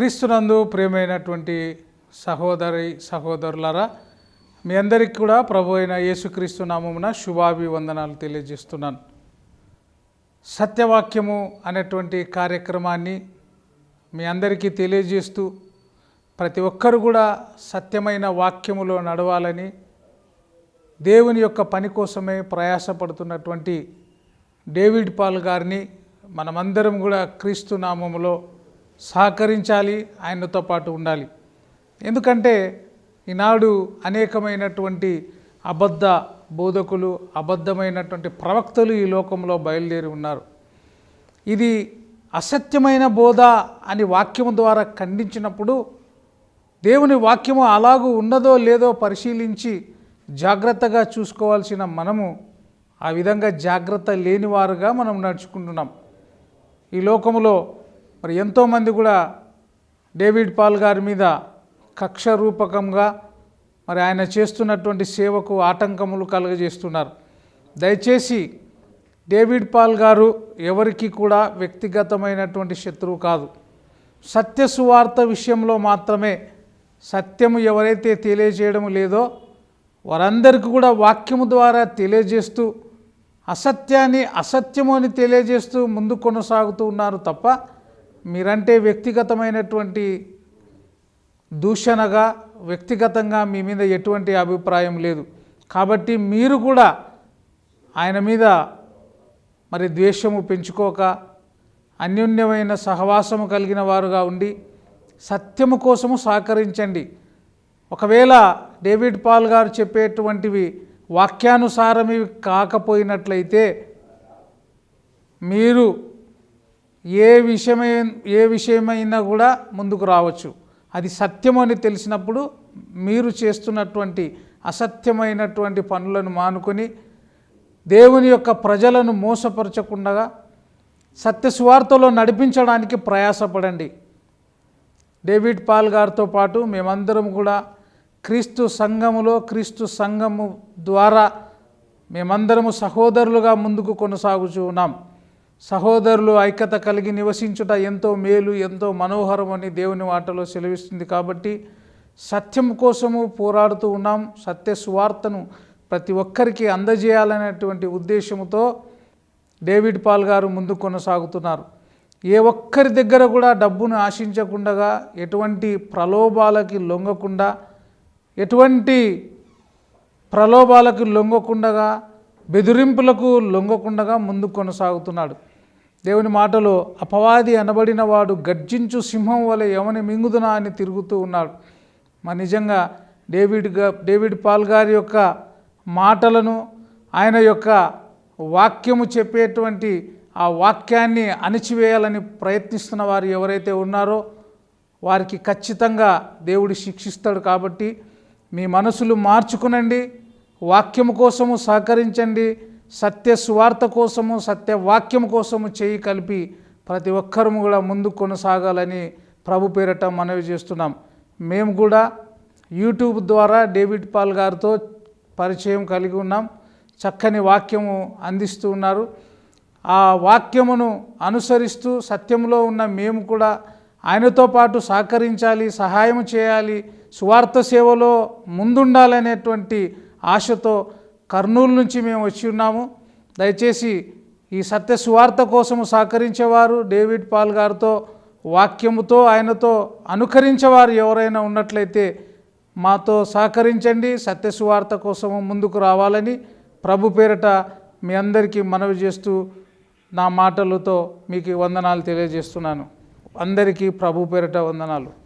క్రీస్తునందు ప్రియమైనటువంటి సహోదరి సహోదరులారా మీ అందరికీ కూడా ప్రభు అయిన యేసుక్రీస్తు నామమున శుభాభివందనాలు తెలియజేస్తున్నాను. సత్యవాక్యము అనేటువంటి కార్యక్రమాన్ని మీ అందరికీ తెలియజేస్తూ ప్రతి ఒక్కరు కూడా సత్యమైన వాక్యములో నడవాలని దేవుని యొక్క పని కోసమే ప్రయాసపడుతున్నటువంటి డేవిడ్ పాల్ గారిని మనమందరం కూడా క్రీస్తు నామములో సహకరించాలి ఆయనతో పాటు ఉండాలి. ఎందుకంటే ఈనాడు అనేకమైనటువంటి అబద్ధ బోధకులు అబద్ధమైనటువంటి ప్రవక్తలు ఈ లోకంలో బయలుదేరి ఉన్నారు. ఇది అసత్యమైన బోధ అని వాక్యము ద్వారా ఖండించినప్పుడు దేవుని వాక్యము అలాగూ ఉన్నదో లేదో పరిశీలించి జాగ్రత్తగా చూసుకోవాల్సిన మనము ఆ విధంగా జాగ్రత్త లేనివారుగా మనం నడుచుకుంటున్నాం. ఈ లోకములో మరి ఎంతోమంది కూడా డేవిడ్ పాల్ గారి మీద కక్ష రూపకంగా మరి ఆయన చేస్తున్నటువంటి సేవకు ఆటంకములు కలుగజేస్తున్నారు. దయచేసి డేవిడ్ పాల్ గారు ఎవరికి కూడా వ్యక్తిగతమైనటువంటి శత్రువు కాదు. సత్య సువార్త విషయంలో మాత్రమే సత్యము ఎవరైతే తెలియజేయడం లేదో వారందరికీ కూడా వాక్యము ద్వారా తెలియజేస్తూ అసత్యాన్ని అసత్యము అని తెలియజేస్తూ ముందు కొనసాగుతూ ఉన్నారు తప్ప మీరంటే వ్యక్తిగతమైనటువంటి దూషణగా వ్యక్తిగతంగా మీ మీద ఎటువంటి అభిప్రాయం లేదు. కాబట్టి మీరు కూడా ఆయన మీద మరి ద్వేషము పెంచుకోక అన్యోన్యమైన సహవాసము కలిగిన వారుగా ఉండి సత్యము కోసము సహకరించండి. ఒకవేళ డేవిడ్ పాల్ గారు చెప్పేటువంటివి వాక్యానుసారమివి కాకపోయినట్లయితే మీరు ఏ విషయమై ఏ విషయమైనా కూడా ముందుకు రావచ్చు. అది సత్యము అని తెలిసినప్పుడు మీరు చేస్తున్నటువంటి అసత్యమైనటువంటి పనులను మానుకొని దేవుని యొక్క ప్రజలను మోసపరచకుండా సత్య సువార్తలో నడిపించడానికి ప్రయాసపడండి. డేవిడ్ పాల్ గారితో పాటు మేమందరం కూడా క్రీస్తు సంఘములో క్రీస్తు సంఘము ద్వారా మేమందరము సహోదరులుగా ముందుకు కొనసాగుచూ ఉన్నాం. సహోదరులు ఐక్యత కలిగి నివసించుట ఎంతో మేలు ఎంతో మనోహరం అని దేవుని వాటలో సెలవిస్తుంది కాబట్టి సత్యం కోసము పోరాడుతూ ఉన్నాం. సత్య సువార్తను ప్రతి ఒక్కరికి అందజేయాలనేటువంటి ఉద్దేశంతో డేవిడ్ పాల్ గారు ముందు కొనసాగుతున్నారు. ఏ ఒక్కరి దగ్గర కూడా డబ్బును ఆశించకుండా ఎటువంటి ప్రలోభాలకి లొంగకుండా ఎటువంటి ప్రలోభాలకు లొంగకుండా బెదిరింపులకు లొంగకుండా ముందు కొనసాగుతున్నాడు. దేవుని మాటలో అపవాది అనబడిన వాడు గర్జించు సింహం వలె ఎవని మింగుదునా అని తిరుగుతూ ఉన్నాడు. మరి నిజంగా డేవిడ్ డేవిడ్ పాల్ గారి యొక్క మాటలను ఆయన యొక్క వాక్యము చెప్పేటువంటి ఆ వాక్యాన్ని అణిచివేయాలని ప్రయత్నిస్తున్న వారు ఎవరైతే ఉన్నారో వారికి ఖచ్చితంగా దేవుడు శిక్షిస్తాడు కాబట్టి మీ మనసులు మార్చుకునండి వాక్యము కోసము సహకరించండి సత్య సువార్త కోసము సత్య వాక్యం కోసము చేయి కలిపి ప్రతి ఒక్కరము కూడా ముందుకు కొనసాగాలని ప్రభు పేరట మనవి చేస్తున్నాం. మేము కూడా యూట్యూబ్ ద్వారా డేవిడ్ పాల్ గారితో పరిచయం కలిగి ఉన్నాం. చక్కని వాక్యము అందిస్తూ ఉన్నారు. ఆ వాక్యమును అనుసరిస్తూ సత్యంలో ఉన్న మేము కూడా ఆయనతో పాటు సహకరించాలి సహాయం చేయాలి సువార్త సేవలో ముందుండాలనేటువంటి ఆశతో కర్నూలు నుంచి మేము వచ్చి ఉన్నాము. దయచేసి ఈ సత్య సువార్త కోసము సహకరించేవారు డేవిడ్ పాల్ గారితో వాక్యముతో ఆయనతో అనుకరించేవారు ఎవరైనా ఉన్నట్లయితే మాతో సహకరించండి. సత్య సువార్త కోసము ముందుకు రావాలని ప్రభు పేరట మీ అందరికీ మనవి చేస్తూ నా మాటలతో మీకు వందనాలు తెలియజేస్తున్నాను. అందరికీ ప్రభు పేరట వందనాలు.